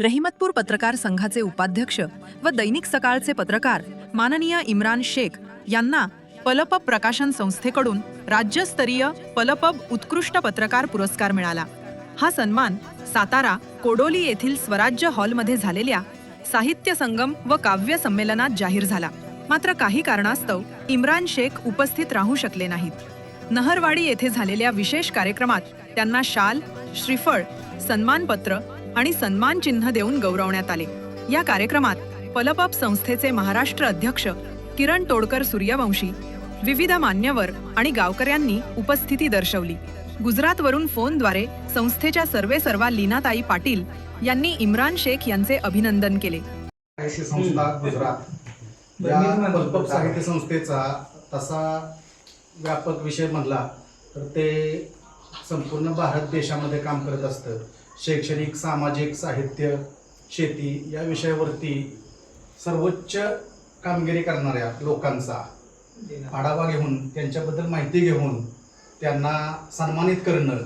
रहिमतपूर पत्रकार संघाचे उपाध्यक्ष व दैनिक सकाळचे पत्रकार माननीय इम्रान शेख यांना पलपब प्रकाशन संस्थेकडून राज्यस्तरीय पलपब उत्कृष्ट पत्रकार पुरस्कार मिळाला. हा सन्मान सातारा कोडोली येथील स्वराज्य हॉलमध्ये झालेल्या साहित्य संगम व काव्य संमेलनात जाहीर झाला. मात्र काही कारणास्तव इम्रान शेख उपस्थित राहू शकले नाहीत. नहरवाडी येथे झालेल्या विशेष कार्यक्रमात त्यांना शाल श्रीफळ सन्मानपत्र आणि सन्मान चिन्ह देऊन गौरवण्यात आले. या कार्यक्रमात पलपप संस्थेचे महाराष्ट्र अध्यक्ष किरण तोडकर सूर्यवंशी विविध मान्यवर आणि गावकऱ्यांनी उपस्थिती दर्शवली. गुजरातवरून फोनद्वारे संस्थेच्या सर्वेसर्वा लीनाताई पाटील यांनी इम्रान शेख यांचे अभिनंदन केले. संस्था गुजरात. या पल्पप. साहित्य संस्थेचा तसा व्यापक विषय म्हणला तर ते संपूर्ण भारत देशामध्ये काम करत असतं. शैक्षणिक सामाजिक साहित्य शेती या विषयावरती सर्वोच्च कामगिरी करणाऱ्या लोकांचा आढावा घेऊन त्यांच्याबद्दल माहिती घेऊन त्यांना सन्मानित करणं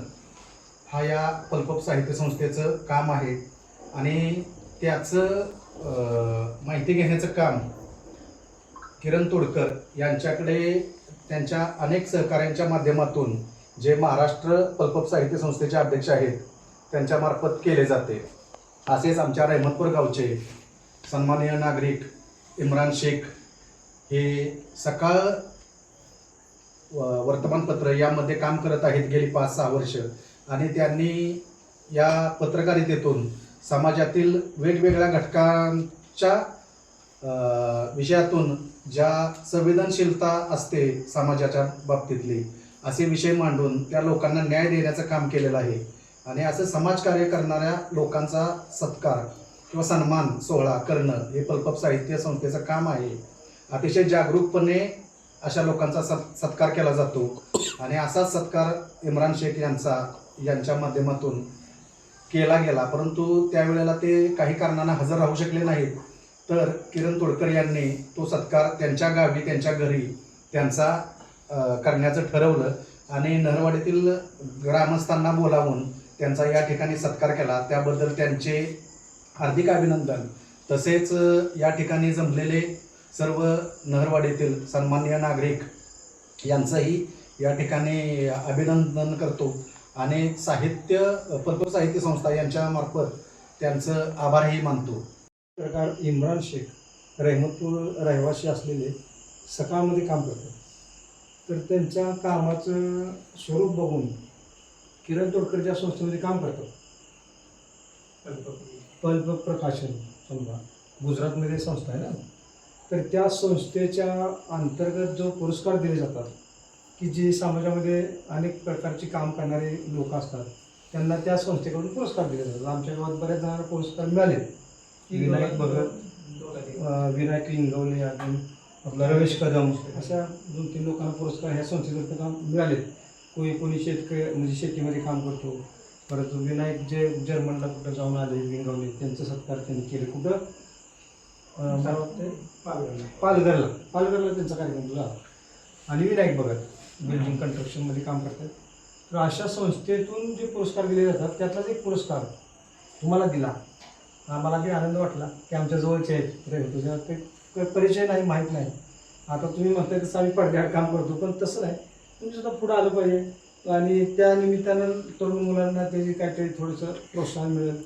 हा या पल्पप साहित्य संस्थेचं काम आहे. आणि त्याचं माहिती घेण्याचं काम किरण तोडकर यांच्याकडे त्यांच्या अनेक सहकाऱ्यांच्या माध्यमातून जे महाराष्ट्र पल्पप साहित्य संस्थेचे अध्यक्ष आहेत त्यांच्यामार्फत केले जाते. असेच आमच्या रहमतपूर गावचे सन्माननीय नागरिक इम्रान शेख हे सकाळ वर्तमानपत्र यामध्ये काम करत आहेत गेली पाच सहा वर्ष. आणि त्यांनी या पत्रकारितेतून समाजातील वेगवेगळ्या घटकांच्या विषयातून ज्या संवेदनशीलता असते समाजाच्या बाबतीतली असे विषय मांडून त्या लोकांना न्याय देण्याचं काम केलेलं आहे. आणि असं समाजकार्य करणाऱ्या लोकांचा सत्कार किंवा सन्मान सोहळा करणं हे पल्पप साहित्य संस्थेचं काम आहे. अतिशय जागरूकपणे अशा लोकांचा सत् सत्कार केला जातो. आणि असाच सत्कार इम्रान शेख यांचा यांच्या माध्यमातून केला गेला. परंतु त्यावेळेला ते काही कारणांना हजर राहू शकले नाहीत. तर किरण तोडकर यांनी तो सत्कार त्यांच्या गावी त्यांच्या घरी त्यांचा करण्याचं ठरवलं. आणि नरवाडीतील ग्रामस्थांना बोलावून त्यांचा या ठिकाणी सत्कार केला. त्याबद्दल त्यांचे हार्दिक अभिनंदन. तसेच या ठिकाणी जमलेले सर्व नहरवाडीतील सन्मान्य नागरिक यांचंही या ठिकाणी अभिनंदन करतो. आणि साहित्य पल्प साहित्य संस्था यांच्यामार्फत त्यांचं आभारही मानतो. पत्रकार इम्रान शेख रहमतपूर रहिवासी असलेले सकाळमध्ये काम करतात. तर त्यांच्या कामाचं स्वरूप बघून किरण तोडकर ज्या संस्थेमध्ये काम करतात पल्प प्रकाशन समजा. गुजरातमध्ये संस्था आहे ना? तर त्या संस्थेच्या अंतर्गत जो पुरस्कार दिले जातात की जे समाजामध्ये अनेक प्रकारचे काम करणारे लोक असतात त्यांना त्या संस्थेकडून पुरस्कार दिले जातात. आमच्या गावात बऱ्याच जणांना पुरस्कार मिळाले. विनायक भगत. विनायक लिंगवले अजून आपला रमेश कदम. अशा दोन तीन लोकांना पुरस्कार ह्या संस्थेतर्फे काम मिळालेत. कोणी कोणी शेतकरी म्हणजे शेतीमध्ये काम करतो. परत विनायक जे जर्मनला कुठं जाऊन आले लिंगवले त्यांचा सत्कार त्यांनी केले कुठं? मला वाटतं पालघरला. पालघरला. त्यांचा कार्यक्रम झाला. आणि विनायक भगत बिल्डिंग कन्स्ट्रक्शनमध्ये काम करतात. तर अशा संस्थेतून जे पुरस्कार दिले जातात त्यातलाच एक पुरस्कार तुम्हाला दिला. आम्हाला बी आनंद वाटला की आमच्या जवळचे आहेत. तुझ्या ते परिचय नाही माहीत नाही. आता तुम्ही म्हणताय तसं आम्ही पडद्यावर काम करतो पण तसं नाही. तुम्ही सुद्धा पुढं आलं पाहिजे. आणि त्या निमित्तानं तरुण मुलांना त्याची काहीतरी थोडंसं प्रोत्साहन मिळेल.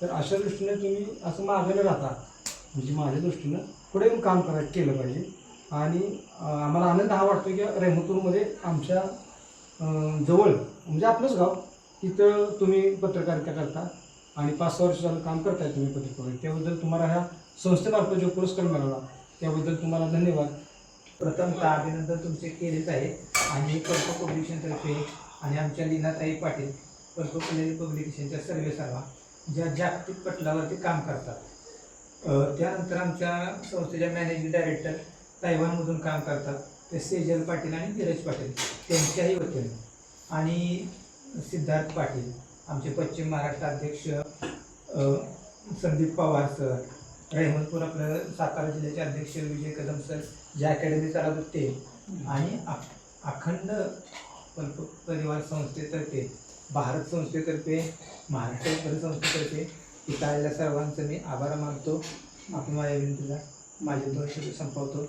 तर अशा दृष्टीने तुम्ही असं मागे न राहता म्हणजे माझ्या दृष्टीनं पुढे येऊन काम करा केलं पाहिजे. आणि आम्हाला आनंद हा वाटतो की रेहमतूरमध्ये आमच्या जवळ म्हणजे आपलंच गाव तिथं तुम्ही पत्रकारिता करता. आणि पाच सहा वर्ष झालं काम करताय तुम्ही पत्रकार त्याबद्दल तुम्हाला ह्या संस्थेमार्फत जो पुरस्कार मिळाला त्याबद्दल तुम्हाला धन्यवाद. प्रथमतः अभिनंदन तुमचे केलेच आहे आणि कल्प पब्लिकेशनतर्फे आणि आमच्या लीनाताई पाटील कल्प पब्लिकेशनच्या सर्वे सर्वा ज्या जागतिक पटलावरती काम करतात. त्यानंतर आमच्या संस्थेच्या मॅनेजिंग डायरेक्टर तायवानमधून काम करतात. ते सेजल पाटील आणि धीरज पाटील त्यांच्याही वतीनं. आणि सिद्धार्थ पाटील आमचे पश्चिम महाराष्ट्र अध्यक्ष संदीप पवार सर रेहमतपूर आपलं सातारा जिल्ह्याचे अध्यक्ष विजय कदम सर ज्या अकॅडमी चालत ते आणि अखंड परिवार संस्थेतर्फे भारत संस्थेतर्फे महाराष्ट्र संस्थेतर्फे इथं आलेल्या सर्वांचं मी आभार मानतो. आपण माझ्या विनंतीला माझे दोन शब्द संपवतो.